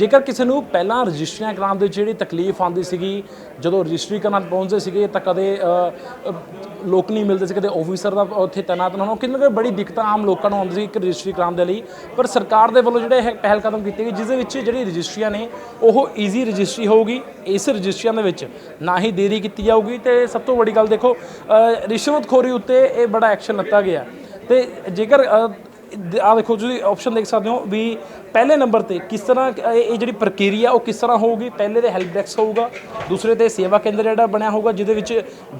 ਜੇਕਰ ਕਿਸੇ ਨੂੰ ਪਹਿਲਾਂ ਰਜਿਸਟਰੀਆਂ ਕਰਾਉਣ ਦੇ ਵਿੱਚ ਜਿਹੜੀ ਤਕਲੀਫ ਆਉਂਦੀ ਸੀਗੀ, ਜਦੋਂ ਰਜਿਸਟਰੀ ਕਰਨ ਪਹੁੰਚਦੇ ਸੀਗੇ, ਤਾਂ ਕਦੇ ਲੋਕ ਨਹੀਂ ਮਿਲਦੇ ਸੀ, ਕਦੇ ਆਫੀਸਰ ਦਾ ਉੱਥੇ ਤਾਇਨਾਤ ਨਾ ਹੋਣਾ। ਕਿੰਨੇ ਕੋਈ ਬੜੀ ਦਿੱਕਤਾਂ ਆਮ ਲੋਕਾਂ ਨੂੰ ਆਉਂਦੀ ਸੀ ਇੱਕ ਰਜਿਸਟਰੀ ਕਰਾਉਣ ਦੇ ਲਈ। ਪਰ ਸਰਕਾਰ ਦੇ ਵੱਲੋਂ ਜਿਹੜੇ ਇਹ ਪਹਿਲ ਕਦਮ ਕੀਤੇ ਗਈ ਜਿਸ ਦੇ ਵਿੱਚ ਜਿਹੜੀ ਰਜਿਸਟਰੀਆਂ ਨੇ, ਉਹ ਈਜ਼ੀ ਰਜਿਸਟਰੀ ਹੋਊਗੀ। ਇਸ ਰਜਿਸਟਰੀਆਂ ਦੇ ਵਿੱਚ ਨਾ ਹੀ ਦੇਰੀ ਕੀਤੀ ਜਾਊਗੀ। ਤੇ ਸਭ ਤੋਂ ਵੱਡੀ ਗੱਲ ਦੇਖੋ ਰਿਸ਼ਵਤਖੋਰੀ ਉੱਤੇ ਇਹ ਬੜਾ ਐਕਸ਼ਨ ਲਿੱਤਾ ਗਿਆ। ਤੇ ਜੇਕਰ ਆ ਦੇਖੋ, ਤੁਸੀਂ ਆਪਸ਼ਨ ਦੇਖ ਸਕਦੇ ਹੋ ਵੀ ਪਹਿਲੇ ਨੰਬਰ ਤੇ ਕਿਸ ਤਰ੍ਹਾਂ ਇਹ ਇਹ ਜਿਹੜੀ ਪ੍ਰਕਿਰਿਆ ਉਹ ਕਿਸ ਤਰ੍ਹਾਂ ਹੋਊਗੀ? ਪਹਿਲੇ ਤੇ ਹੈਲਪ ਡੈਸਕ ਹੋਊਗਾ ਦੂਸਰੇ ਤੇ ਸੇਵਾ ਕੇਂਦਰ ਜਿਹੜਾ ਬਣਿਆ ਹੋਊਗਾ ਜਿਹਦੇ ਵਿੱਚ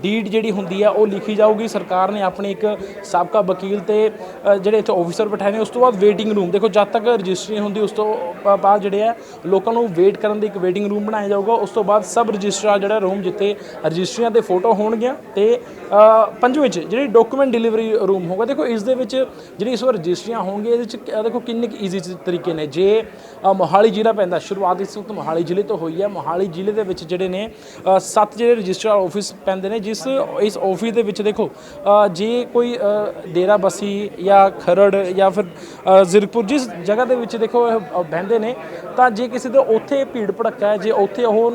ਡੀਡ ਜਿਹੜੀ ਹੁੰਦੀ ਆ ਉਹ ਲਿਖੀ ਜਾਊਗੀ। ਸਰਕਾਰ ਨੇ ਆਪਣੀ ਇੱਕ ਸਾਬਕਾ ਵਕੀਲ ਤੇ ਅ, ਜਿਹੜੇ ਇੱਥੇ ਆਫੀਸਰ ਬਿਠਾਏ ਨੇ ਉਸ ਤੋਂ ਬਾਅਦ ਵੇਟਿੰਗ ਰੂਮ ਦੇਖੋ ਜਦ ਤੱਕ ਰਜਿਸਟਰੀ ਨਹੀਂ ਹੁੰਦੀ ਉਸ ਤੋਂ ਬਾ- ਬਾਅਦ ਜਿਹੜੇ ਆ ਲੋਕਾਂ ਨੂੰ ਵੇਟ ਕਰਨ ਦੀ ਇੱਕ ਵੇਟਿੰਗ ਰੂਮ ਬਣਾਇਆ ਜਾਊਗਾ। ਉਸ ਤੋਂ ਬਾਅਦ ਸਬ ਰਜਿਸਟਰਾਰ ਜਿਹੜਾ ਰੂਮ ਜਿੱਥੇ ਰਜਿਸਟਰੀਆਂ ਤੇ ਫੋਟੋ ਹੋਣਗੀਆਂ ਤੇ ਅ, ਪੰਜਵੇਂ 'ਚ ਜਿਹੜੀ ਡਾਕੂਮੈਂਟ ਡਿਲੀਵਰੀ ਰੂਮ ਹੋਊਗਾ ਦੇਖੋ ਇਸ ਦੇ ਵਿੱਚ ਜਿਹੜੀ ਇਸ ਵਾਰ ਰਜਿਸਟਰੀਆਂ ਹੋਣਗੀਆਂ ਇਹਦੇ ਵਿੱਚ ਕ- ਦੇਖੋ ਕਿੰਨੇ ਕੁ ਈਜ਼ੀ ਤਰੀਕੇ ਨੇ। ਜੇ ਮੋਹਾਲੀ ਜ਼ਿਲ੍ਹਾ ਪੈਂਦਾ ਸ਼ੁਰੂਆਤ ਇਸ ਵਕਤ ਮੋਹਾਲੀ ਜ਼ਿਲ੍ਹੇ ਤੋਂ ਹੋਈ ਹੈ। ਮੋਹਾਲੀ ਜ਼ਿਲ੍ਹੇ ਦੇ ਵਿੱਚ ਜਿਹੜੇ ਨੇ ਸੱਤ ਜਿਹੜੇ ਰਜਿਸਟਰਾਰ ਆਫਿਸ ਪੈਂਦੇ ਨੇ ਜਿਸ ਇਸ ਆਫਿਸ ਦੇ ਵਿੱਚ ਦੇਖੋ ਜੇ ਕੋਈ ਅ, ਡੇਰਾ ਬਸੀ ਜਾਂ ਖਰੜ ਜਾਂ ਫਿਰ ਅ, ਜ਼ੀਰਕਪੁਰ ਜਿਸ ਜਗ੍ਹਾ ਦੇ ਵਿੱਚ ਦੇਖੋ ਇਹ, ਬਹਿੰਦੇ ਨੇ ਤਾਂ ਜੇ ਕਿਸੇ ਦੇ ਉੱਥੇ ਭੀੜ ਭੜੱਕਾ ਹੈ ਜੇ ਉੱਥੇ ਉਹ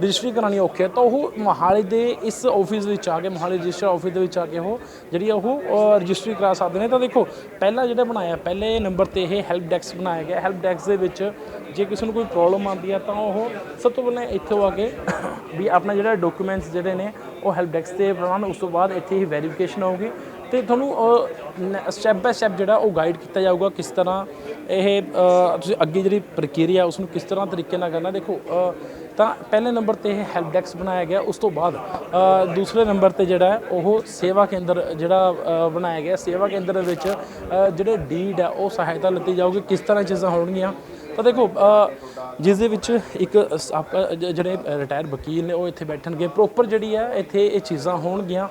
ਰਜਿਸਟਰੀ ਕਰਾਉਣੀ ਔਖੀ ਹੈ ਤਾਂ ਉਹ ਮੋਹਾਲੀ ਦੇ ਇਸ ਆਫਿਸ ਵਿੱਚ ਆ ਕੇ ਮੋਹਾਲੀ ਰਜਿਸਟਰ ਆਫਿਸ ਦੇ ਵਿੱਚ ਆ ਕੇ ਉਹ ਜਿਹੜੀ ਆ ਉਹ ਰਜਿਸਟਰੀ ਕਰਾ ਸਕਦੇ ਨੇ। ਤਾਂ ਦੇਖੋ ਪਹਿਲਾਂ ਜਿਹੜਾ ਬਣਾਇਆ ਪਹਿਲੇ ਨੰਬਰ ਤੇ ਇਹ ਹੈਲਪ ਡੈਸਕ ਬਣਾਇਆ ਗਿਆ ਹੈਲਪ ਡੈਸਕ ਦੇ ਵਿੱਚ ਜੇ ਕਿਸੇ ਨੂੰ ਕੋਈ ਪ੍ਰੋਬਲਮ ਆਉਂਦੀ ਹੈ ਤਾਂ ਉਹ ਸਭ ਤੋਂ ਪਹਿਲਾਂ ਇੱਥੇ ਆ ਕੇ ਵੀ ਆਪਣਾ ਜਿਹੜਾ ਡਾਕੂਮੈਂਟਸ ਜਿਹੜੇ ਨੇ ਉਹ ਹੈਲਪ ਡੈਸਕ ਤੇ ਬਣਾਉਣ, ਉਸ ਤੋਂ ਬਾਅਦ ਇੱਥੇ ਹੀ ਵੈਰੀਫਿਕੇਸ਼ਨ ਹੋਊਗੀ। ਤੇ ਤੁਹਾਨੂੰ ਸਟੈਪ ਬਾਏ ਸਟੈਪ ਜਿਹੜਾ ਉਹ ਗਾਈਡ ਕੀਤਾ ਜਾਊਗਾ ਕਿਸ ਤਰ੍ਹਾਂ ਇਹ ਤੁਸੀਂ ਅੱਗੇ ਜਿਹੜੀ ਪ੍ਰਕਿਰਿਆ ਉਸ ਨੂੰ ਕਿਸ ਤਰ੍ਹਾਂ ਤਰੀਕੇ ਨਾਲ ਕਰਨਾ, ਦੇਖੋ ਤਾਂ ਪਹਿਲੇ ਨੰਬਰ ਤੇ ਇਹ ਹੈਲਪ ਡੈਸਕ ਬਣਾਇਆ ਗਿਆ, ਉਸ ਤੋਂ ਬਾਅਦ ਦੂਸਰੇ ਨੰਬਰ ਤੇ ਜਿਹੜਾ ਉਹ ਸੇਵਾ ਕੇਂਦਰ ਜਿਹੜਾ ਬਣਾਇਆ ਗਿਆ, ਸੇਵਾ ਕੇਂਦਰ ਦੇ ਵਿੱਚ ਜਿਹੜੇ ਡੀਡ ਹੈ, ਉਹ ਸਹਾਇਤਾ ਲਿੱਤੀ ਜਾਊਗੀ, ਕਿਸ ਤਰ੍ਹਾਂ ਚੀਜ਼ਾਂ ਹੋਣਗੀਆਂ ਤਾਂ ਦੇਖੋ ਜਿਸ ਦੇ ਵਿੱਚ ਇੱਕ ਜਿਹੜੇ ਰਿਟਾਇਰ ਵਕੀਲ ਨੇ, ਉਹ ਇੱਥੇ ਬੈਠਣਗੇ। ਪ੍ਰੋਪਰ ਜਿਹੜੀ ਹੈ ਇੱਥੇ ਇਹ ਚੀਜ਼ਾਂ ਹੋਣਗੀਆਂ।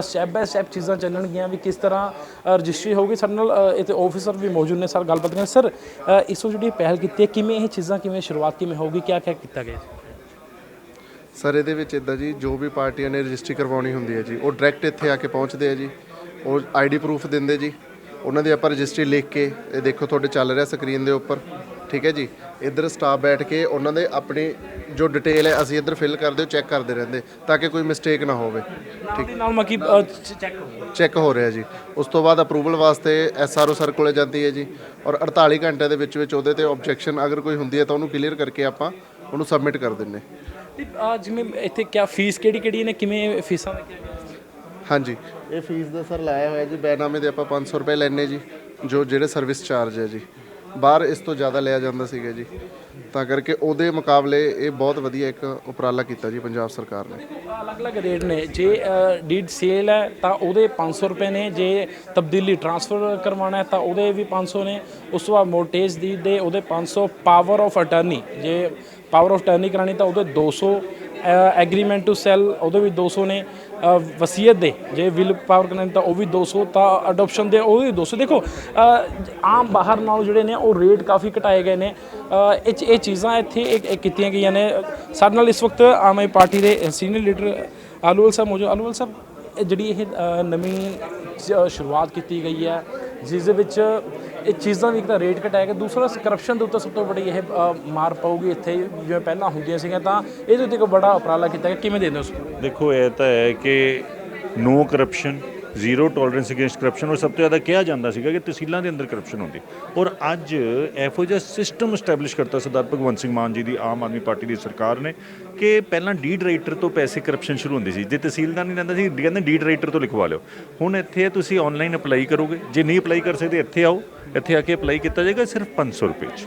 ਸਟੈਪ ਬਾਏ ਸਟੈਪ ਚੀਜ਼ਾਂ ਚੱਲਣਗੀਆਂ ਵੀ ਕਿਸ ਤਰ੍ਹਾਂ ਰਜਿਸਟਰੀ ਹੋਊਗੀ। ਸਾਡੇ ਨਾਲ ਇੱਥੇ ਆਫੀਸਰ ਵੀ ਮੌਜੂਦ ਨੇ, ਸਰ, ਗੱਲਬਾਤ ਕਰਨ। ਸਰ ਇਸ ਤੋਂ ਜਿਹੜੀ ਪਹਿਲ ਕੀਤੀ ਹੈ, ਕਿਵੇਂ ਇਹ ਚੀਜ਼ਾਂ ਕਿਵੇਂ, ਸ਼ੁਰੂਆਤ ਕਿਵੇਂ ਹੋਊਗੀ? ਕਿਆ ਕਿਆ ਕੀਤਾ ਗਿਆ? ਸਰ, ਇਹਦੇ ਵਿੱਚ ਇਦਾਂ ਜੀ, ਜੋ ਵੀ ਪਾਰਟੀਆਂ ਨੇ ਰਜਿਸਟਰੀ ਕਰਵਾਉਣੀ ਹੁੰਦੀ ਹੈ ਜੀ, ਉਹ ਡਾਇਰੈਕਟ ਇੱਥੇ ਆ ਕੇ ਪਹੁੰਚਦੇ ਆ ਜੀ। ਉਹ ਆਈਡੀ ਪ੍ਰੂਫ ਦਿੰਦੇ ਜੀ। ਉਹਨਾਂ ਦੀ ਆਪਾਂ ਰਜਿਸਟਰੀ ਲਿਖ ਕੇ ਇਹ ਦੇਖੋ ਤੁਹਾਡੇ ਚੱਲ ਰਿਹਾ ਸਕਰੀਨ ਦੇ ਉੱਪਰ। ਠੀਕ ਹੈ ਜੀ? ਇੱਧਰ ਸਟਾਫ ਬੈਠ ਕੇ ਉਹਨਾਂ ਦੇ ਆਪਣੀ ਜੋ ਡਿਟੇਲ ਹੈ ਅਸੀਂ ਇੱਧਰ ਫਿਲ ਕਰਦੇ ਚੈੱਕ ਕਰਦੇ ਰਹਿੰਦੇ ਤਾਂ ਕਿ ਕੋਈ ਮਿਸਟੇਕ ਨਾ ਹੋਵੇ। ਠੀਕ। ਨਾਲ ਮੱਕੀ ਚੈੱਕ ਚੈੱਕ ਹੋ ਰਿਹਾ ਜੀ। ਉਸ ਤੋਂ ਬਾਅਦ ਅਪਰੂਵਲ ਵਾਸਤੇ ਐਸਆਰਓ ਸਰ ਕੋਲੇ ਜਾਂਦੀ ਹੈ ਜੀ। ਔਰ 48 ਘੰਟੇ ਦੇ ਵਿੱਚ ਵਿੱਚ ਉਹਦੇ ਤੇ ਆਬਜੈਕਸ਼ਨ ਅਗਰ ਕੋਈ ਹੁੰਦੀ ਹੈ ਤਾਂ ਉਹਨੂੰ ਕਲੀਅਰ ਕਰਕੇ ਆਪਾਂ ਉਹਨੂੰ ਸਬਮਿਟ ਕਰ ਦਿੰਨੇ ਜਿਵੇਂ ਇੱਥੇ ਕਿਆ ਫੀਸ ਕਿਹੜੀ ਕਿਹੜੀ ਨੇ? ਕਿਵੇਂ ਫੀਸਾਂ ਦਾ ਕਿਆ ਹਾਂਜੀ। ਇਹ ਫੀਸ ਦਾ ਸਰ ਲਾਇਆ ਹੋਇਆ ਜੀ ਬੈਨਾਮੇ ਦੇ ਆਪਾਂ 500 ਰੁਪਏ ਲੈਣੇ ਜੀ ਜੋ ਜਿਹੜੇ ਸਰਵਿਸ ਚਾਰਜ ਹੈ ਜੀ। ਬਾਹਰ ਇਸ ਤੋਂ ਜ਼ਿਆਦਾ ਲਿਆ ਜਾਂਦਾ ਸੀਗਾ ਜੀ। ਤਾਂ ਕਰਕੇ ਉਹਦੇ ਮੁਕਾਬਲੇ ਇਹ ਬਹੁਤ ਵਧੀਆ ਇੱਕ ਉਪਰਾਲਾ ਕੀਤਾ ਜੀ ਪੰਜਾਬ ਸਰਕਾਰ ਨੇ। ਅਲੱਗ-ਅਲੱਗ ਰੇਟ ਨੇ। ਜੇ ਡੀਡ ਸੇਲ ਹੈ ਤਾਂ ਉਹਦੇ 500 ਰੁਪਏ ਨੇ। ਜੇ ਤਬਦੀਲੀ ਟ੍ਰਾਂਸਫਰ ਕਰਵਾਉਣਾ ਹੈ ਤਾਂ ਉਹਦੇ ਵੀ 500 ਨੇ। ਉਸ ਤੋਂ ਬਾਅਦ ਮੋਰਟੇਜ ਦੀ ਦੇ ਉਹਦੇ 500 ਪਾਵਰ ਆਫ ਅਟਰਨੀ ਜੇ ਪਾਵਰ ਆਫ ਅਟਰਨੀ ਕਰਾਣੀ ਤਾਂ ਉਹਦੇ 200 ਐਗਰੀਮੈਂਟ ਟੂ ਸੈਲ ਉਹਦੇ ਵੀ 200 ਨੇ। ਵਸੀਅਤ ਦੇ, ਜੇ ਵਿਲ ਪਾਵਰ ਕਰਾਣੀ ਤਾਂ ਉਹ ਵੀ 200 ਤਾਂ ਅਡਾਪਸ਼ਨ ਦੇ ਉਹ ਵੀ 200 ਦੇਖੋ ਆਮ ਬਾਹਰ ਨਾਲੋਂ ਜਿਹੜੇ ਨੇ, ਉਹ ਰੇਟ ਕਾਫੀ ਘਟਾਏ ਗਏ ਨੇ। ਇਹ 'ਚ- ਇਹ ਚੀਜ਼ਾਂ ਇੱਥੇ ਇਹ- ਕੀਤੀਆਂ ਗਈਆਂ ਨੇ। ਸਾਡੇ ਨਾਲ ਇਸ ਵਕਤ ਆਮ ਆਦਮੀ ਪਾਰਟੀ ਦੇ ਸੀਨੀਅਰ ਲੀਡਰ ਆਲੂਵਾਲ ਸਾਹਿਬ ਮੌਜੂਦ। ਆਲੂਵਾਲ ਸਾਹਿਬ ਜਿਹੜੀ ਇਹ ਨਵੀਂ ਸ਼ੁਰੂਆਤ ਕੀਤੀ ਗਈ ਹੈ, ਜਿਸ ਦੇ ਵਿੱਚ ਇਹ ਚੀਜ਼ਾਂ ਵੀ ਇੱਕ ਤਾਂ ਰੇਟ ਘਟਾਇਆ ਗਿਆ। ਦੂਸਰਾ ਕਰਪਸ਼ਨ ਦੇ ਉੱਤੇ ਸਭ ਤੋਂ ਵੱਡੀ ਇਹ ਮਾਰ ਪਾਉਗੀ ਇੱਥੇ। ਜਿਵੇਂ ਪਹਿਲਾਂ ਹੁੰਦੀਆਂ ਸੀਗੀਆਂ ਤਾਂ ਇਹਦੇ ਉੱਤੇ ਇੱਕ ਬੜਾ ਉਪਰਾਲਾ ਕੀਤਾ ਗਿਆ। ਕਿਵੇਂ ਦੇਖਦੇ ਹੋ ਉਸ ਦੇਖੋ, ਇਹ ਤਾਂ ਹੈ ਕਿ no corruption zero tolerance against corruption ਔਰ ਸਭ ਤੋਂ ਜ਼ਿਆਦਾ ਕਿਹਾ ਜਾਂਦਾ ਸੀਗਾ ਕਿ ਤਹਿਸੀਲਾਂ ਦੇ ਅੰਦਰ ਕਰਪਸ਼ਨ ਹੁੰਦੀ। ਔਰ ਅੱਜ ਇਹੋ ਜਿਹਾ ਸਿਸਟਮ ਸਟੈਬਲਿਸ਼ ਕਰਤਾ ਸਰਦਾਰ ਭਗਵੰਤ ਸਿੰਘ ਮਾਨ ਜੀ ਦੀ ਆਮ ਆਦਮੀ ਪਾਰਟੀ ਦੀ ਸਰਕਾਰ ਨੇ ਕਿ ਪਹਿਲਾਂ ਡੀਡ ਰਾਈਟਰ ਤੋਂ ਪੈਸੇ ਕਰਪਸ਼ਨ ਸ਼ੁਰੂ ਹੁੰਦੀ ਸੀ। ਜੇ ਤਹਿਸੀਲਦਾਰ ਨਹੀਂ ਲੈਂਦਾ ਸੀ, ਕਹਿੰਦੇ ਡੀਡ ਰਾਈਟਰ ਤੋਂ ਲਿਖਵਾ ਲਿਓ। ਹੁਣ ਇੱਥੇ ਤੁਸੀਂ ਆਨਲਾਈਨ ਅਪਲਾਈ ਕਰੋਗੇ। ਜੇ ਨਹੀਂ ਅਪਲਾਈ ਕਰ ਸਕਦੇ, ਇੱਥੇ ਆਓ। ਇੱਥੇ ਆ ਕੇ ਅਪਲਾਈ ਕੀਤਾ ਜਾਏਗਾ ਸਿਰਫ 500 ਰੁਪਏ 'ਚ।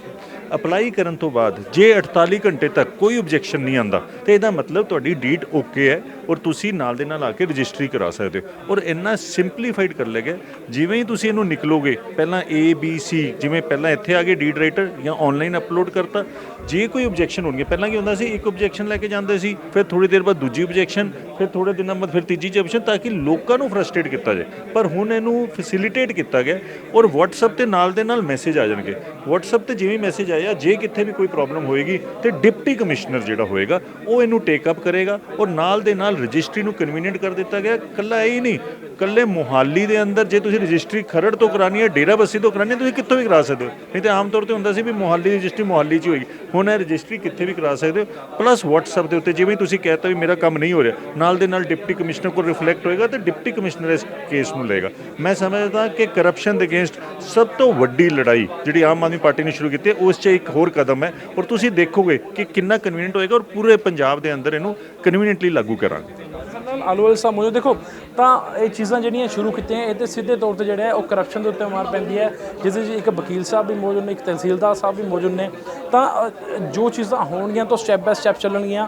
ਅਪਲਾਈ ਕਰਨ ਤੋਂ ਬਾਅਦ ਜੇ 48 ਘੰਟੇ ਤੱਕ ਕੋਈ ਆਬਜੈਕਸ਼ਨ ਨਹੀਂ ਆਂਦਾ ਤੇ ਇਹਦਾ ਮਤਲਬ ਤੁਹਾਡੀ ਡੀਟ ਓਕੇ ਹੈ ਔਰ ਤੁਸੀਂ ਨਾਲ ਦੇ ਨਾਲ ਆ ਕੇ ਰਜਿਸਟਰੀ ਕਰਾ ਸਕਦੇ ਹੋ। ਔਰ ਇੰਨਾ ਸਿੰਪਲੀਫਾਈਡ ਕਰ ਲਿਆ ਗਿਆ, ਜਿਵੇਂ ਹੀ ਤੁਸੀਂ ਇਹਨੂੰ ਨਿਕਲੋਗੇ, ਪਹਿਲਾਂ A, B, C, ਜਿਵੇਂ ਪਹਿਲਾਂ ਇੱਥੇ ਆ ਕੇ ਡੀਟ ਰਾਈਟਰ ਜਾਂ ਆਨਲਾਈਨ ਅਪਲੋਡ ਕਰਤਾ, ਜੇ ਕੋਈ ਆਬਜੈਕਸ਼ਨ ਹੋਣਗੇ ਪਹਿਲਾਂ ਕੀ ਹੁੰਦਾ ਸੀ, ਇੱਕ ਆਬਜੈਕਸ਼ਨ ਲੈ ਕੇ ਜਾਂਦੇ ਸੀ, ਫਿਰ ਥੋੜੀ ਦੇਰ ਬਾਅਦ ਦੂਜੀ ਆਬਜੈਕਸ਼ਨ ਫਿਰ ਥੋੜੇ ਦਿਨਾਂ ਬਾਅਦ ਫਿਰ ਤੀਜੀ ਆਬਜੈਕਸ਼ਨ ਤਾਂ ਕਿ ਲੋਕਾਂ ਨੂੰ ਫਰਸਟ੍ਰੇਟ ਕੀਤਾ ਜਾਏ। ਪਰ ਹੁਣ ਇਹਨੂੰ ਫੈਸਿਲਿਟੇਟ ਕੀਤਾ ਗਿਆ ਔਰ WhatsApp ਤੇ ਨਾਲ ਦੇ ਨਾਲ ਮੈਸੇਜ ਆ ਜਾਣਗੇ। WhatsApp ਤੇ ਜਿਵੇਂ ਮੈਸੇਜ ਆਇਆ, ਜੇ ਕਿੱਥੇ ਵੀ ਕੋਈ ਪ੍ਰੋਬਲਮ ਹੋਏਗੀ ਤੇ ਡਿਪਟੀ ਕਮਿਸ਼ਨਰ ਜਿਹੜਾ ਹੋਏਗਾ, ਉਹ ਇਹਨੂੰ ਟੇਕ ਅਪ ਕਰੇਗਾ ਔਰ ਨਾਲ ਦੇ ਨਾਲ ਰਜਿਸਟਰੀ ਨੂੰ ਕਨਵੀਨੀਅੰਟ ਕਰ ਦਿੱਤਾ ਗਿਆ। ਕੱਲਾ ਇਹ ਹੀ ਨਹੀਂ ਕੱਲੇ ਮੁਹਾਲੀ ਦੇ ਅੰਦਰ ਜੇ ਤੁਸੀਂ ਰਜਿਸਟਰੀ ਖਰੜ ਤੋਂ ਕਰਾਣੀ ਹੈ ਡੇਰਾਬੱਸੀ ਤੋਂ ਕਰਾਣੀ ਹੈ, ਤੁਸੀਂ ਕਿੱਥੋਂ ਵੀ ਕਰਾ ਸਕਦੇ ਹੋ? ਨਹੀਂ ਤੇ ਆਮ ਤੌਰ ਤੇ ਹੁੰਦਾ ਸੀ ਵੀ ਮੁਹਾਲੀ ਦੀ ਰਜਿਸਟਰੀ ਮੁਹਾਲੀ 'ਚ ਹੀ ਹੋਏਗੀ। ਹੁਣ ਇਹ ਰਜਿਸਟਰੀ ਕਿੱਥੇ ਵੀ ਕਰਾ ਸਕਦੇ ਹੋ? ਪਲੱਸ WhatsApp ਦੇ ਉੱਤੇ ਜਿਵੇਂ ਤੁਸੀਂ ਕਹਿਤਾ ਵੀ ਮੇਰਾ ਕੰਮ ਨਹੀਂ ਹੋ ਰਿਹਾ, ਨਾਲ ਦੇ ਨਾਲ ਡਿਪਟੀ ਕਮਿਸ਼ਨਰ ਕੋਲ ਰਿਫਲੈਕਟ ਹੋਏਗਾ ਤੇ ਡਿਪਟੀ ਕਮਿਸ਼ਨਰ ਇਸ ਕੇਸ ਨੂੰ ਲਏਗਾ। ਮੈਂ ਸਮਝਦਾ ਕਿ ਕਰਪਸ਼ਨ ਦੇ ਅਗੇਂਸਟ ਸਭ ਤੋਂ ਵੱਡੀ ਲੜਾਈ ਜਿਹੜੀ ਆਮ ਆਦਮੀ ਪਾਰਟੀ ਨੇ ਸ਼ੁਰੂ ਕੀਤੀ ਹੈ, ਉਸ 'ਚ ਇੱਕ ਹੋਰ ਕਦਮ ਹੈ। ਔਰ ਤੁਸੀਂ ਦੇਖੋਗੇ ਕਿ ਕਿੰਨਾ ਕਨਵੀਨੀਅੰਟ ਹੋਏਗਾ ਔਰ ਪੂਰੇ ਪੰਜਾਬ ਦੇ ਅੰਦਰ ਇਹਨੂੰ ਕਨਵੀਨੀਅੰਟਲੀ ਲਾਗੂ ਕਰਾਂਗੇ। ਨਾਲ ਆਲੂਵਾਲ ਸਾਹਿਬ ਮੌਜੂਦ ਦੇਖੋ, ਤਾਂ ਇਹ ਚੀਜ਼ਾਂ ਜਿਹੜੀਆਂ ਸ਼ੁਰੂ ਕੀਤੀਆਂ ਇਹ ਤੇ ਸਿੱਧੇ ਤੌਰ ਤੇ ਜਿਹੜਾ ਹੈ, ਉਹ ਕਰਪਸ਼ਨ ਦੇ ਉੱਤੇ ਮਾਰ ਪੈਂਦੀ ਹੈ। ਜਿਸ ਵਿੱਚ ਇੱਕ ਵਕੀਲ ਸਾਹਿਬ ਵੀ ਮੌਜੂਦ ਨੇ, ਇੱਕ ਤਹਿਸੀਲਦਾਰ ਸਾਹਿਬ ਵੀ ਮੌਜੂਦ ਨੇ। ਤਾਂ ਜੋ ਚੀਜ਼ਾਂ ਹੋਣਗੀਆਂ ਤਾਂ ਸਟੈਪ ਬਾਏ ਸਟੈਪ ਚੱਲਣਗੀਆਂ।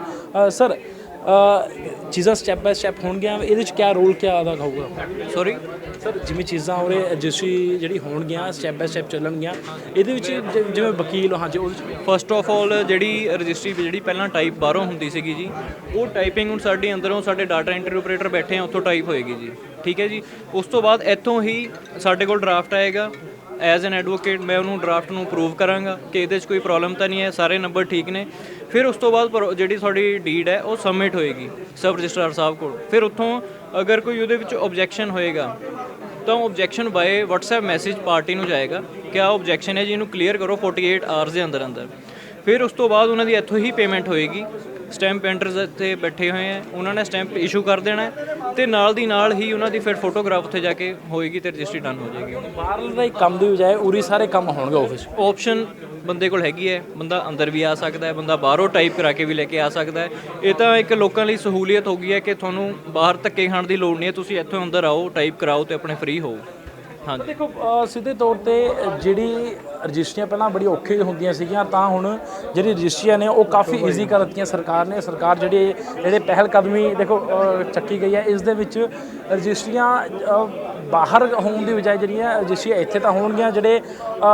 ਸਰ ਚੀਜ਼ਾਂ ਸਟੈਪ ਬਾय ਸਟੈਪ ਹੋਣਗੀਆਂ। ਇਹਦੇ ਵਿੱਚ ਕੀ ਰੋਲ ਕੀ ਅਦਾ ਹੋਊਗਾ? ਸੌਰੀ ਸਰ ਜਿਵੇਂ ਚੀਜ਼ਾਂ ਉਰੇ ਰਜਿਸਟਰੀ ਜਿਹੜੀ ਹੋਣਗੀਆਂ ਸਟੈਪ ਬਾय ਸਟੈਪ ਚੱਲਣਗੀਆਂ। ਇਹਦੇ ਵਿੱਚ ਜਿ- ਜਿਵੇਂ ਵਕੀਲ ਹਾਂਜੀ ਉਹਦੇ ਵਿੱਚ ਫਸਟ ਆਫ ਆਲ ਜਿਹੜੀ ਰਜਿਸਟਰੀ ਜਿਹੜੀ ਪਹਿਲਾਂ ਟਾਈਪ ਬਾਹਰੋਂ ਹੁੰਦੀ ਸੀਗੀ ਜੀ ਉਹ ਟਾਈਪਿੰਗ ਹੁਣ ਸਾਡੇ ਅੰਦਰੋਂ ਸਾਡੇ ਡਾਟਾ ਐਂਟਰੀ ਆਪਰੇਟਰ ਬੈਠੇ ਆ ਉੱਥੋਂ ਟਾਈਪ ਹੋਏਗੀ ਜੀ। ਠੀਕ ਹੈ ਜੀ? ਉਸ ਤੋਂ ਬਾਅਦ ਇੱਥੋਂ ਹੀ ਸਾਡੇ ਕੋਲ ਡਰਾਫਟ ਆਏਗਾ। ਐਜ਼ ਐਨ ਐਡਵੋਕੇਟ ਮੈਂ ਉਹਨੂੰ ਡਰਾਫਟ ਨੂੰ ਅਪਰੂਵ ਕਰਾਂਗਾ ਕਿ ਇਹਦੇ 'ਚ ਕੋਈ ਪ੍ਰੋਬਲਮ ਤਾਂ ਨਹੀਂ ਹੈ ਸਾਰੇ ਨੰਬਰ ਠੀਕ ਨੇ। ਫਿਰ ਉਸ ਤੋਂ ਬਾਅਦ ਪਰ- ਜਿਹੜੀ ਤੁਹਾਡੀ ਡੀਡ ਹੈ ਉਹ ਸਬਮਿਟ ਹੋਏਗੀ ਸਬ ਰਜਿਸਟਰਾਰ ਸਾਹਿਬ ਕੋਲ। ਫਿਰ ਉੱਥੋਂ ਅਗਰ ਕੋਈ ਉਹਦੇ ਵਿੱਚ ਆਬਜੈਕਸ਼ਨ ਹੋਏਗਾ ਤਾਂ objection by WhatsApp message party ਨੂੰ ਜਾਏਗਾ ਕਿ ਆਹ ਆਬਜੈਕਸ਼ਨ ਹੈ ਜੀ ਇਹਨੂੰ ਕਲੀਅਰ ਕਰੋ 48 ਆਵਰਸ ਦੇ ਅੰਦਰ ਅੰਦਰ। ਫਿਰ ਉਸ ਤੋਂ ਬਾਅਦ ਉਹਨਾਂ ਦੀ ਇੱਥੋਂ ਹੀ ਪੇਮੈਂਟ ਹੋਏਗੀ। ਸਟੈਂਪ ਪੈਂਟਰਸ ਇੱਥੇ ਬੈਠੇ ਹੋਏ ਆ ਉਹਨਾਂ ਨੇ ਸਟੈਂਪ ਇਸ਼ੂ ਕਰ ਦੇਣਾ ਤੇ ਨਾਲ ਦੀ ਨਾਲ ਹੀ ਉਹਨਾਂ ਦੀ ਫਿਰ ਫੋਟੋਗ੍ਰਾਫ ਉੱਥੇ ਜਾ ਕੇ ਹੋਏਗੀ ਤੇ ਰਜਿਸਟਰੀ ਡਨ ਹੋ ਜਾਏਗੀ। ਬਾਹਰ ਦਾ ਹੀ ਕੰਮ ਦੀ ਬਜਾਏ ਉਰੀ ਸਾਰੇ ਕੰਮ ਹੋਣਗੇ ਆਫਿਸ ਆਪਸ਼ਨ ਬੰਦੇ ਕੋਲ ਹੈਗੀ ਹੈ ਬੰਦਾ ਅੰਦਰ ਵੀ ਆ ਸਕਦਾ ਹੈ ਬੰਦਾ ਬਾਹਰੋਂ ਟਾਈਪ ਕਰਾ ਕੇ ਵੀ ਲੈ ਕੇ ਆ ਸਕਦਾ ਹੈ। ਇਹ ਤਾਂ ਇੱਕ ਲੋਕਾਂ ਲਈ ਸਹੂਲੀਅਤ ਹੋ ਗਈ ਹੈ ਕਿ ਤੁਹਾਨੂੰ ਬਾਹਰ ਧੱਕੇ ਖਾਣ ਦੀ ਲੋੜ ਨਹੀਂ ਹੈ ਤੁਸੀਂ ਇੱਥੋਂ ਅੰਦਰ ਆਓ ਟਾਈਪ ਕਰਾਓ ਤੇ ਆਪਣੇ ਫ੍ਰੀ ਹੋਵੋ ਹਾਂਜੀ। ਦੇਖੋ ਸਿੱਧੇ ਤੌਰ ਤੇ ਜਿਹੜੀ ਰਜਿਸਟਰੀਆਂ ਪਹਿਲਾਂ ਬੜੀ ਔਖੀ ਹੁੰਦੀਆਂ ਸੀਗੀਆਂ ਤਾਂ ਹੁਣ ਜਿਹੜੀ ਰਜਿਸਟਰੀਆਂ ਨੇ ਉਹ ਕਾਫੀ ਈਜ਼ੀ ਕਰ ਦਿੱਤੀਆਂ ਸਰਕਾਰ ਨੇ। ਸਰਕਾਰ ਜਿਹੜੀ ਜਿਹੜੇ ਪਹਿਲ ਕਦਮੀ ਦੇਖੋ ਚੱਕੀ ਗਈ ਹੈ ਇਸ ਦੇ ਵਿੱਚ ਰਜਿਸਟਰੀਆਂ ਬਾਹਰ ਹੋਣ ਦੀ ਬਜਾਏ ਜਿਹੜੀਆਂ ਰਜਿਸਟਰੀਆਂ ਇੱਥੇ ਤਾਂ ਹੋਣਗੀਆਂ ਜਿਹੜੇ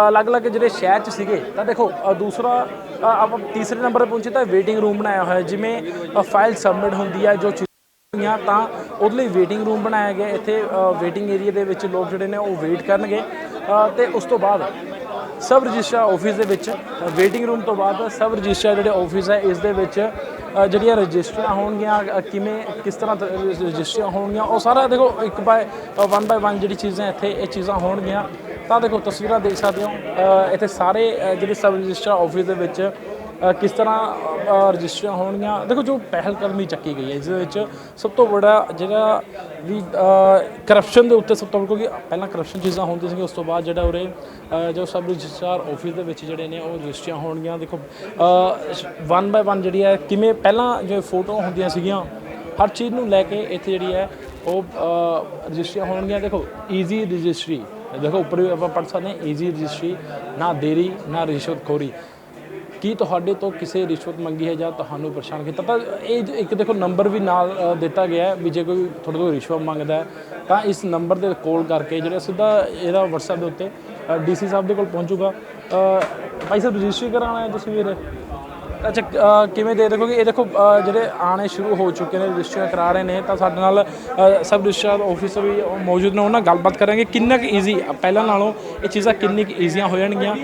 ਅਲੱਗ-ਅਲੱਗ ਜਿਹੜੇ ਸ਼ਹਿਰ 'ਚ ਸੀਗੇ ਤਾਂ ਦੇਖੋ ਦੂਸਰਾ ਆਪਾਂ ਤੀਸਰੇ ਨੰਬਰ 'ਤੇ ਪਹੁੰਚੇ ਤਾਂ ਵੇਟਿੰਗ ਰੂਮ ਬਣਾਇਆ ਹੋਇਆ ਜਿਵੇਂ ਫਾਈਲ ਸਬਮਿਟ ਹੁੰਦੀ ਹੈ ਜੋ ਚੀਜ਼ ਜਾਂ ਤਾਂ ਉਹਦੇ ਲਈ ਵੇਟਿੰਗ ਰੂਮ ਬਣਾਇਆ ਗਿਆ। ਇੱਥੇ ਵੇਟਿੰਗ ਏਰੀਆ ਦੇ ਵਿੱਚ ਲੋਕ ਜਿਹੜੇ ਨੇ ਉਹ ਵੇਟ ਕਰਨਗੇ। ਅ, ਤੇ ਉਸ ਤੋਂ ਬਾਅਦ ਸਬ ਰਜਿਸਟਰ ਆਫਿਸ ਦੇ ਵਿੱਚ ਵੇਟਿੰਗ ਰੂਮ ਤੋਂ ਬਾਅਦ ਸਬ ਰਜਿਸਟਰ ਜਿਹੜੇ ਆਫਿਸ ਹੈ ਇਸ ਦੇ ਵਿੱਚ ਜਿਹੜੀਆਂ ਰਜਿਸਟਰੀਆਂ ਹੋਣਗੀਆਂ ਕਿਵੇਂ, ਕਿਸ ਤਰ੍ਹਾਂ ਰਜਿਸਟਰੀਆਂ ਹੋਣਗੀਆਂ, ਉਹ ਸਾਰਾ ਦੇਖੋ, ਇੱਕ ਬਾਏ ਵਨ ਬਾਏ ਵਨ ਜਿਹੜੀ ਚੀਜ਼ਾਂ ਇੱਥੇ, ਇਹ ਚੀਜ਼ਾਂ ਹੋਣਗੀਆਂ। ਤਾਂ ਦੇਖੋ, ਤਸਵੀਰਾਂ ਦੇਖ ਸਕਦੇ ਹੋ। ਇੱਥੇ ਸਾਰੇ ਜਿਹੜੇ ਸਬ ਰਜਿਸਟਰ ਆਫਿਸ ਦੇ ਵਿੱਚ ਕਿਸ ਤਰ੍ਹਾਂ ਰਜਿਸਟਰੀਆਂ ਹੋਣਗੀਆਂ? ਦੇਖੋ, ਜੋ ਪਹਿਲ ਕਦਮੀ ਚੱਕੀ ਗਈ ਹੈ ਇਸ ਦੇ ਵਿੱਚ ਸਭ ਤੋਂ ਵੱਡਾ ਜਿਹੜਾ ਵੀ ਕਰਪਸ਼ਨ ਦੇ ਉੱਤੇ ਸਭ ਤੋਂ ਵੱਡਾ, ਕਿਉਂਕਿ ਪਹਿਲਾਂ ਕਰਪਸ਼ਨ ਚੀਜ਼ਾਂ ਹੁੰਦੀਆਂ ਸੀ ਉਸ ਤੋਂ ਬਾਅਦ ਜਿਹੜਾ ਉਰੇ ਜੋ ਸਬ ਰਜਿਸਟਰਾਰ ਆਫਿਸ ਦੇ ਵਿੱਚ ਜਿਹੜੇ ਨੇ, ਉਹ ਰਜਿਸਟਰੀਆਂ ਹੋਣਗੀਆਂ। ਦੇਖੋ ਵਨ ਬਾਏ ਵਨ ਜਿਹੜੀ ਹੈ, ਕਿਵੇਂ ਪਹਿਲਾਂ ਜੋ ਫੋਟੋ ਹੁੰਦੀਆਂ ਸੀਗੀਆਂ, ਹਰ ਚੀਜ਼ ਨੂੰ ਲੈ ਕੇ ਇੱਥੇ ਜਿਹੜੀ ਹੈ, ਉਹ ਰਜਿਸਟਰੀਆਂ ਹੋਣਗੀਆਂ। ਦੇਖੋ ਈਜ਼ੀ ਰਜਿਸਟਰੀ ਦੇਖੋ, ਉੱਪਰ ਵੀ ਆਪਾਂ ਪੜ੍ਹ ਸਕਦੇ ਹਾਂ ਈਜ਼ੀ ਰਜਿਸਟਰੀ ਨਾ ਦੇਰੀ, ਨਾ ਰਿਸ਼ਵਤਖੋਰੀ ਕੀ ਤੁਹਾਡੇ ਤੋਂ ਕਿਸੇ ਰਿਸ਼ਵਤ ਮੰਗੀ ਹੈ ਜਾਂ ਤੁਹਾਨੂੰ ਪਰੇਸ਼ਾਨ ਕੀਤਾ? ਤਾਂ ਇਹ ਜ- ਇੱਕ ਦੇਖੋ, ਨੰਬਰ ਵੀ ਨਾਲ ਦਿੱਤਾ ਗਿਆ ਹੈ ਵੀ ਜੇ ਕੋਈ ਤੁਹਾਡੇ ਤੋਂ ਰਿਸ਼ਵਤ ਮੰਗਦਾ ਹੈ, ਤਾਂ ਇਸ ਨੰਬਰ 'ਤੇ ਕਾਲ ਕਰਕੇ ਜਿਹੜਾ ਸਿੱਧਾ ਇਹਦਾ WhatsApp ਦੇ ਉੱਤੇ ਡੀਸੀ ਸਾਹਿਬ ਦੇ ਕੋਲ ਪਹੁੰਚੂਗਾ। ਭਾਈ ਸਾਹਿਬ, ਰਜਿਸਟਰੀ ਕਰਾਉਣਾ ਹੈ ਤੁਸੀਂ ਵੀਰ? ਅੱਛਾ ਅ, ਕਿਵੇਂ ਦੇ ਦੇਖੋ ਕਿ ਇਹ ਦੇਖੋ ਅ, ਜਿਹੜੇ ਆਣੇ ਸ਼ੁਰੂ ਹੋ ਚੁੱਕੇ ਨੇ ਰਜਿਸਟਰੀਆਂ ਕਰਾ ਰਹੇ ਨੇ ਤਾਂ ਸਾਡੇ ਨਾਲ ਅ, ਸਬ ਰਜਿਸਟਰ ਆਫਿਸ ਵੀ ਉਹ ਮੌਜੂਦ ਨੇ ਉਹਨਾਂ ਨਾਲ ਗੱਲਬਾਤ ਕਰਾਂਗੇ ਕਿੰਨਾ ਕੁ ਈਜ਼ੀ ਪਹਿਲਾਂ ਨਾਲੋਂ ਇਹ ਚੀਜ਼ਾਂ ਕਿੰਨੀ ਕੁ ਈਜ਼ੀਆਂ ਹੋ ਜਾਣਗੀਆਂ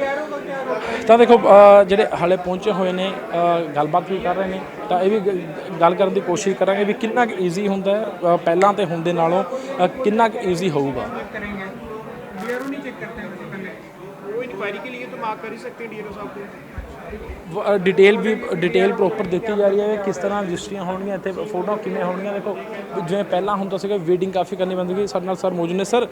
ਤਾਂ ਦੇਖੋ ਅ, ਜਿਹੜੇ ਹਾਲੇ ਪਹੁੰਚੇ ਹੋਏ ਨੇ ਅ, ਗੱਲਬਾਤ ਵੀ ਕਰ ਰਹੇ ਨੇ ਤਾਂ ਇਹ ਵੀ ਗ- ਗੱਲ ਕਰਨ ਦੀ ਕੋਸ਼ਿਸ਼ ਕਰਾਂਗੇ ਵੀ ਕਿੰਨਾ ਕੁ ਈਜ਼ੀ ਹੁੰਦਾ ਹੈ ਅ, ਪਹਿਲਾਂ ਤੇ ਹੁਣ ਦੇ ਨਾਲੋਂ ਅ, ਕਿੰਨਾ ਕੁ ਈਜ਼ੀ ਹੋਊਗਾ करेंगे डीआरओ नहीं चेक करते हैं सबसे पहले वो इंक्वायरी के लिए तो मार्क कर ही सकते हैं डीआरओ साहब को ਡਿਟੇਲ ਵੀ ਡਿਟੇਲ ਪ੍ਰੋਪਰ ਦਿੱਤੀ ਜਾ ਰਹੀ ਹੈ ਕਿਸ ਤਰ੍ਹਾਂ ਰਜਿਸਟਰੀਆਂ ਹੋਣਗੀਆਂ, ਇੱਥੇ ਫੋਟੋਆਂ ਕਿਵੇਂ ਹੋਣਗੀਆਂ, ਦੇਖੋ ਜਿਵੇਂ ਪਹਿਲਾਂ ਹੁੰਦਾ ਸੀਗਾ ਵੇਟਿੰਗ ਕਾਫੀ ਕਰਨੀ ਪੈਂਦੀ ਸੀ, ਸਾਡੇ ਨਾਲ ਸਰ ਮੌਜੂਦ ਨੇ। ਸਰ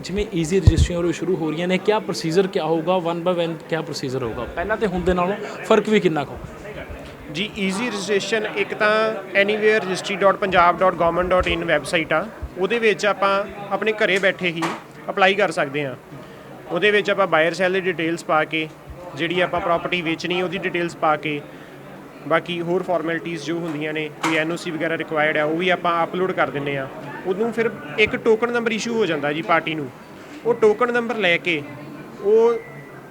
ਜਿਵੇਂ ਈਜ਼ੀ ਰਜਿਸਟਰੀਆਂ ਹੋ ਸ਼ੁਰੂ ਹੋ ਰਹੀਆਂ ਨੇ, ਕਿਆ ਪ੍ਰੋਸੀਜਰ ਕਿਆ ਹੋਊਗਾ ਵਨ ਬਾਏ ਵਨ ਕਿਆ ਪ੍ਰੋਸੀਜਰ ਹੋਊਗਾ? ਪਹਿਲਾਂ ਤੇ ਹੁਣ ਦੇ ਨਾਲੋਂ ਫ਼ਰਕ ਵੀ ਕਿੰਨਾ ਕੁ ਜੀ ਈਜ਼ੀ ਰਜਿਸਟ੍ਰੇਸ਼ਨ ਇੱਕ ਤਾਂ ਐਨੀਵੇਅਰ anywhere.registry.punjab.government.in ਵੈਬਸਾਈਟ ਆ। ਉਹਦੇ ਵਿੱਚ ਆਪਾਂ ਆਪਣੇ ਘਰੇ ਬੈਠੇ ਹੀ ਅਪਲਾਈ ਕਰ ਸਕਦੇ ਆ ਉਹਦੇ ਵਿੱਚ ਆਪਾਂ ਬਾਇਰ ਸੈਲ ਦੀ ਡਿਟੇਲਸ ਪਾ ਕੇ ਜਿਹੜੀ ਆਪਾਂ ਪ੍ਰਾਪਰਟੀ ਵੇਚਣੀ, ਉਹਦੀ ਡਿਟੇਲਸ ਪਾ ਕੇ। ਬਾਕੀ ਹੋਰ ਫਾਰਮੈਲਿਟੀਆਂ ਜੋ ਹੁੰਦੀਆਂ ਨੇ, ਕੋਈ ਐਨਓਸੀ ਵਗੈਰਾ ਰਿਕੁਆਇਰਡ ਆ, ਉਹ ਵੀ ਆਪਾਂ ਅਪਲੋਡ ਕਰ ਦਿੰਨੇ ਆ। ਉਹਨੂੰ ਫਿਰ ਇੱਕ ਟੋਕਨ ਨੰਬਰ ਇਸ਼ੂ ਹੋ ਜਾਂਦਾ ਜੀ ਪਾਰਟੀ ਨੂੰ। ਉਹ ਟੋਕਨ ਨੰਬਰ ਲੈ ਕੇ, ਉਹ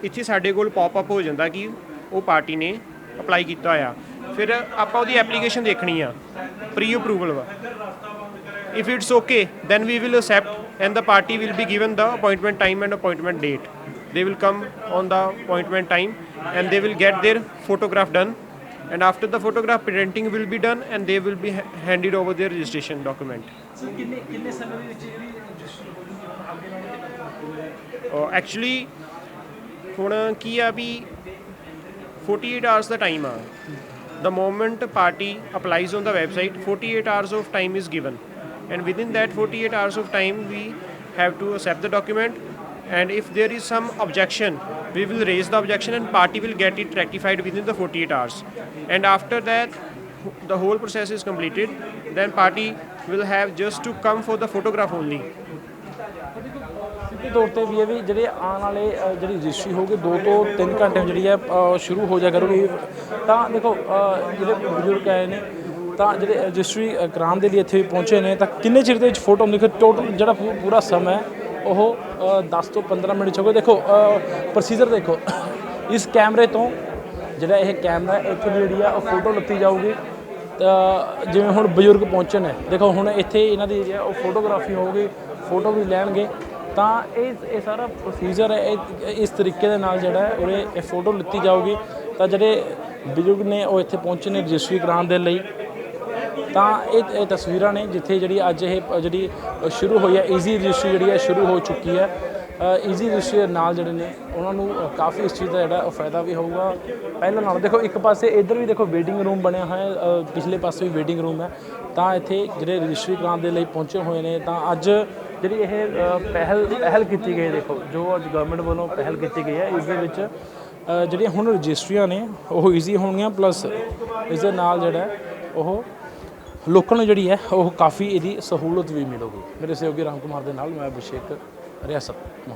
ਇੱਥੇ ਸਾਡੇ ਕੋਲ ਪੌਪ ਅਪ ਹੋ ਜਾਂਦਾ ਕਿ ਉਹ ਪਾਰਟੀ ਨੇ ਅਪਲਾਈ ਕੀਤਾ ਹੋਇਆ। ਫਿਰ ਆਪਾਂ ਉਹਦੀ ਐਪਲੀਕੇਸ਼ਨ ਦੇਖਣੀ ਆ ਪ੍ਰੀ ਅਪਰੂਵਲ ਵਾ। If it's okay, then we will accept and the party will be given the appointment time and appointment date they will come on the appointment time and they will get their photograph done and after the photograph printing will be done and they will be ha- handed over their registration document ਕਿੰਨੇ ਕਿੰਨੇ ਸਮੇਂ ਦੇ ਵਿੱਚ ਜਿਹੜੀ actually ਹੁਣ ਕੀ ਆ ਵੀ 48 hours ਦਾ ਟਾਈਮ ਆ the moment party applies on the website 48 hours of time is given and within that 48 hours of time we have to accept the document and if there is some objection we will raise the objection and party will get it rectified within the 48 hours and after that the whole process is completed then party will have just to come for the photograph only ਸਿੱਧੇ ਤੌਰ ਤੇ ਵੀ ਇਹ ਵੀ ਜਿਹੜੇ ਆਉਣ ਵਾਲੇ ਅ, ਜਿਹੜੀ registry ਹੋਊਗੀ 2 ਤੋਂ 3 ਘੰਟੇ ਵਿੱਚ ਜਿਹੜੀ ਹੈ ਅ, ਸ਼ੁਰੂ ਹੋ ਜਾ ਕਰੂਗੀ ਤਾਂ ਦੇਖੋ ਅ, ਜਿਹੜੇ ਬਜ਼ੁਰਗ ਆਏ ਨੇ ਤਾਂ ਜਿਹੜੇ ਰਜਿਸਟਰੀ ਅ, ਕਰਾਉਣ ਦੇ ਲਈ ਇੱਥੇ ਪਹੁੰਚੇ ਨੇ ਤਾਂ ਕਿੰਨੇ ਚਿਰ ਦੇ ਵਿੱਚ ਫੋਟੋ ਦੇਖੋ ਟੋਟਲ ਜਿਹੜਾ ਪੂ- ਪੂਰਾ ਸਮਾਂ ਹੈ ਉਹ ਅ, 10 ਤੋਂ 15 ਮਿੰਟ ਚ ਹੋਵੇ ਦੇਖੋ ਪ੍ਰੋਸੀਜਰ ਦੇਖੋ। ਇਸ ਕੈਮਰੇ ਤੋਂ ਜਿਹੜਾ ਇਹ ਕੈਮਰਾ ਇੱਥੇ ਜਿਹੜੀ ਆ ਉਹ ਫੋਟੋ ਲੱਤੀ ਜਾਊਗੀ। ਤਾਂ ਜਿਵੇਂ ਹੁਣ ਬਜ਼ੁਰਗ ਪਹੁੰਚੇ ਨੇ। ਦੇਖੋ ਹੁਣ ਇੱਥੇ ਇਹਨਾਂ ਦੀ ਜਿਹੜੀ ਆ ਉਹ ਫੋਟੋਗ੍ਰਾਫੀ ਹੋਊਗੀ ਫੋਟੋ ਵੀ ਲੈਣਗੇ। ਤਾਂ ਇਹ ਇਹ ਸਾਰਾ ਪ੍ਰੋਸੀਜਰ ਹੈ ਇਹ ਇਸ ਤਰੀਕੇ ਦੇ ਨਾਲ ਜਿਹੜਾ ਹੈ ਉਰੇ ਇਹ ਫੋਟੋ ਲਿੱਤੀ ਜਾਊਗੀ। ਤਾਂ ਜਿਹੜੇ ਬਜ਼ੁਰਗ ਨੇ ਉਹ ਇੱਥੇ ਪਹੁੰਚੇ ਨੇ ਰਜਿਸਟਰੀ ਕਰਾਉਣ ਦੇ ਲਈ। ਤਾਂ ਇਹ ਇਹ ਤਸਵੀਰਾਂ ਨੇ ਜਿੱਥੇ ਜਿਹੜੀ ਅੱਜ ਇਹ, ਜਿਹੜੀ ਸ਼ੁਰੂ ਹੋਈ ਹੈ ਈਜ਼ੀ ਰਜਿਸਟਰੀ ਜਿਹੜੀ ਹੈ, ਸ਼ੁਰੂ ਹੋ ਚੁੱਕੀ ਹੈ। ਈਜ਼ੀ ਰਜਿਸਟਰੀ ਦੇ ਨਾਲ ਜਿਹੜੇ ਨੇ, ਉਹਨਾਂ ਨੂੰ ਕਾਫੀ ਇਸ ਚੀਜ਼ ਦਾ ਜਿਹੜਾ ਉਹ ਫਾਇਦਾ ਵੀ ਹੋਊਗਾ। ਪਹਿਲਾਂ ਨਾਲੋਂ ਦੇਖੋ, ਇੱਕ ਪਾਸੇ ਇੱਧਰ ਵੀ ਦੇਖੋ ਵੇਟਿੰਗ ਰੂਮ ਬਣਿਆ ਹੋਇਆ ਹੈ ਪਿਛਲੇ ਪਾਸੇ ਵੀ ਵੇਟਿੰਗ ਰੂਮ ਹੈ। ਤਾਂ ਇੱਥੇ ਜਿਹੜੇ ਰਜਿਸਟਰੀ ਕਰਾਉਣ ਦੇ ਲਈ ਪਹੁੰਚੇ ਹੋਏ ਨੇ, ਤਾਂ ਅੱਜ ਜਿਹੜੀ ਇਹ ਪਹਿਲ ਪਹਿਲ ਕੀਤੀ ਗਈ ਦੇਖੋ, ਜੋ ਅੱਜ ਗਵਰਨਮੈਂਟ ਵੱਲੋਂ ਪਹਿਲ ਕੀਤੀ ਗਈ ਹੈ, ਇਸ ਦੇ ਵਿੱਚ ਜਿਹੜੀਆਂ ਹੁਣ ਰਜਿਸਟਰੀਆਂ ਨੇ, ਉਹ ਈਜ਼ੀ ਹੋਣਗੀਆਂ ਪਲੱਸ ਇਸ ਦੇ ਨਾਲ ਜਿਹੜਾ ਉਹ ਲੋਕਾਂ ਨੂੰ ਜਿਹੜੀ ਹੈ, ਉਹ ਕਾਫੀ ਇਹਦੀ ਸਹੂਲਤ ਵੀ ਮਿਲੂਗੀ। ਮੇਰੇ ਸਹਿਯੋਗੀ ਰਾਮ ਕੁਮਾਰ ਦੇ ਨਾਲ ਮੈਂ ਅਭਿਸ਼ੇਕ ਰਿਆਸਤ ਮੋਹਾਲੀ।